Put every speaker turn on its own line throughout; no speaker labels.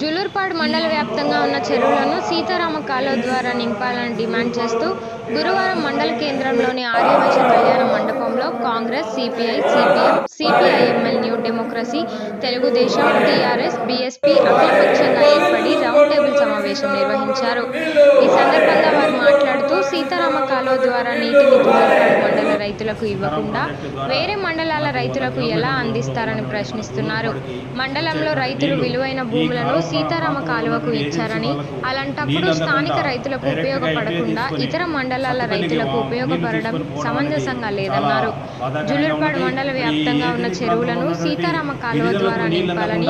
జులూర్పాడ్ మండల వ్యాప్తంగా ఉన్న చెరువులను సీతారామ కాలువ ద్వారా నింపాలని డిమాండ్ చేస్తూ గురువారం మండల కేంద్రంలోని ఆర్యవైశ్య కళ్యాణ మండపంలో Congress CPI CPM CPIML New Democracy Telugu Desam TRS BSP అఖిలపక్షంగా ఏర్పడి రౌండ్ టేబుల్ సమావేశం నిర్వహించారు. ఈ సందర్భంగా వారు మాట్లాడుతూ సీతారామ కాలువ ద్వారా నీటిని జులూర్పాడ్ మండల రైతులకు ఇవ్వకుండా వేరే మండలాల రైతులకు ఎలా అందిస్తారని ప్రశ్నిస్తున్నారు. మండలంలో రైతులు విలువైన భూములను సీతారామ కాలువకు ఇచ్చారని అలాంటప్పుడు స్థానిక రైతులకు ఉపయోగపడకుండా ఇతర మండలాల రైతులకు ఉపయోగపడడం సమంజసంగా లేదన్నారు. జులూర్పాడు మండల వ్యాప్తంగా ఉన్న చెరువులను సీతారామ కాలువ ద్వారా నింపాలని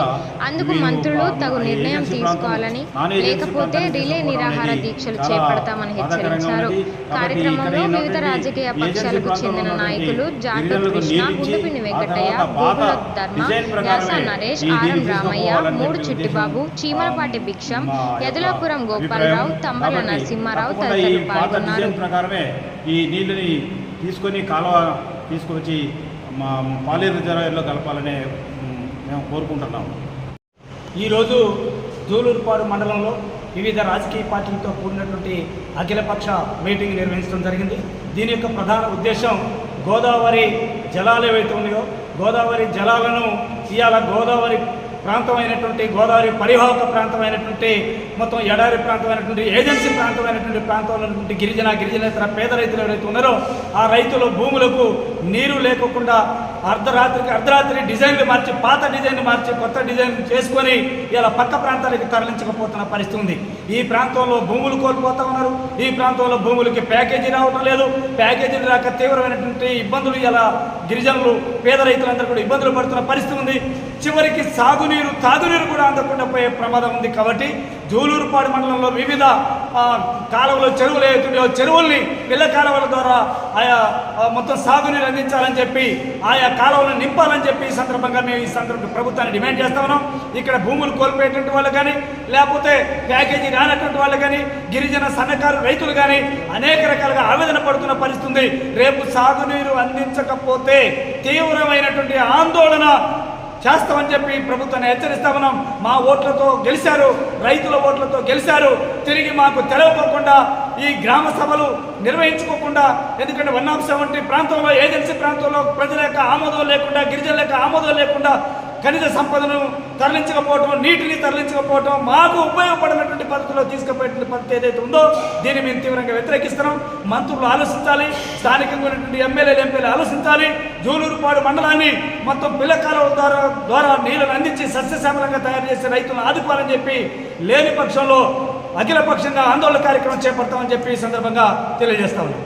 అందుకు మంత్రులు తగు నిర్ణయం తీసుకోవాలని లేకపోతే రిలే నిరాహార దీక్షలు చేపడతామని హెచ్చరించారు. కార్యక్రమంలో వివిధ రాజకీయ పక్షాలకు చెందిన నాయకులు జాటూర్ కృష్ణ గుండుపిని వెంకటయ్య గోగుల ధర్మ వ్యాస నరేష్ ఆరం రామయ్య మూడు చిట్టిబాబు చీమలపాటి భిక్షం యదులాపురం గోపాలరావు తంబల నరసింహారావు తదితరులు పాల్గొన్నారు.
ప్రకారమే ఈ నీళ్ళని తీసుకొని కాలువ తీసుకొచ్చి మా పాలేరు రిజర్వాయర్లో కలపాలని మేము కోరుకుంటున్నాము.
ఈరోజు జూలూరుపాడు మండలంలో వివిధ రాజకీయ పార్టీలతో కూడినటువంటి అఖిలపక్ష మీటింగ్ నిర్వహించడం జరిగింది. దీని యొక్క ప్రధాన ఉద్దేశం గోదావరి జలాలు ఏవైతే ఉన్నాయో గోదావరి జలాలను ఇవాళ గోదావరి ప్రాంతమైనటువంటి గోదావరి పరివాహక ప్రాంతమైనటువంటి మొత్తం ఎడారి ప్రాంతమైనటువంటి ఏజెన్సీ ప్రాంతమైనటువంటి ప్రాంతంలో ఉన్నటువంటి గిరిజన గిరిజనేతర పేద రైతులు ఎవరైతే ఉన్నారో ఆ రైతుల భూములకు నీరు లేకోకుండా అర్ధరాత్రికి అర్ధరాత్రి డిజైన్లు మార్చి పాత డిజైన్లు మార్చి కొత్త డిజైన్ చేసుకొని ఇలా పక్క ప్రాంతాలకు తరలించకపోతున్న పరిస్థితి ఉంది. ఈ ప్రాంతంలో భూములు కోల్పోతా ఉన్నారు. ఈ ప్రాంతంలో భూములకి ప్యాకేజీ రావడం లేదు. ప్యాకేజీలు రాక తీవ్రమైనటువంటి ఇబ్బందులు ఇలా గిరిజనులు పేద రైతులందరూ కూడా ఇబ్బందులు పడుతున్న పరిస్థితి ఉంది. చివరికి సాగు తాగునీరు కూడా అందకుండా పోయే ప్రమాదం ఉంది కాబట్టి జూలూరుపాడు మండలంలో వివిధ ఆ, కాలువలు చెరువులు ఏతున్నాయో చెరువుల్ని పిల్ల కాలువల ద్వారా ఆయా మొత్తం సాగునీరు అందించాలని చెప్పి ఆయా కాలువలను నింపాలని చెప్పి ఈ సందర్భంగా మేము ఈ సందర్భంగా ప్రభుత్వాన్ని డిమాండ్ చేస్తా ఉన్నాం. ఇక్కడ భూములు కోల్పోయేటువంటి వాళ్ళు కానీ లేకపోతే ప్యాకేజీ రానటువంటి వాళ్ళు కానీ గిరిజన సన్నకారు రైతులు కానీ అనేక రకాలుగా ఆవేదన పడుతున్న పరిస్థితి రేపు సాగునీరు అందించకపోతే తీవ్రమైనటువంటి ఆందోళన చేస్తామని చెప్పి ప్రభుత్వాన్ని హెచ్చరిస్తా ఉన్నాం. మా ఓట్లతో గెలిచారు రైతుల ఓట్లతో గెలిచారు తిరిగి మాకు తెలవకోకుండా ఈ గ్రామ సభలు నిర్వహించుకోకుండా ఎందుకంటే వన్ ఆఫ్ సెవెంటీ ప్రాంతంలో ఏజెన్సీ ప్రాంతంలో ప్రజల యొక్క ఆమోదం లేకుండా గిరిజనుల యొక్క ఆమోదం లేకుండా ఖనిజ సంపదను తరలించకపోవటం నీటిని తరలించకపోవటం మాకు ఉపయోగపడినటువంటి పద్ధతిలో తీసుకుపోయిన పద్ధతి ఏదైతే ఉందో దీన్ని మేము తీవ్రంగా వ్యతిరేకిస్తున్నాం. మంత్రులు ఆలోచించాలి స్థానికంగా ఉన్నటువంటి ఎమ్మెల్యేలు ఎంపీలు ఆలోచించాలి. జూలూరుపాడు మండలాన్ని మొత్తం పిల్లకాల ద్వారా ద్వారా నీళ్ళను అందించి సస్యశ్యామలంగా తయారు చేసే రైతులను ఆదుకోవాలని చెప్పి లేని పక్షంలో అఖిలపక్షంగా ఆందోళన కార్యక్రమం చేపడతామని చెప్పి ఈ సందర్భంగా తెలియజేస్తా ఉన్నాం.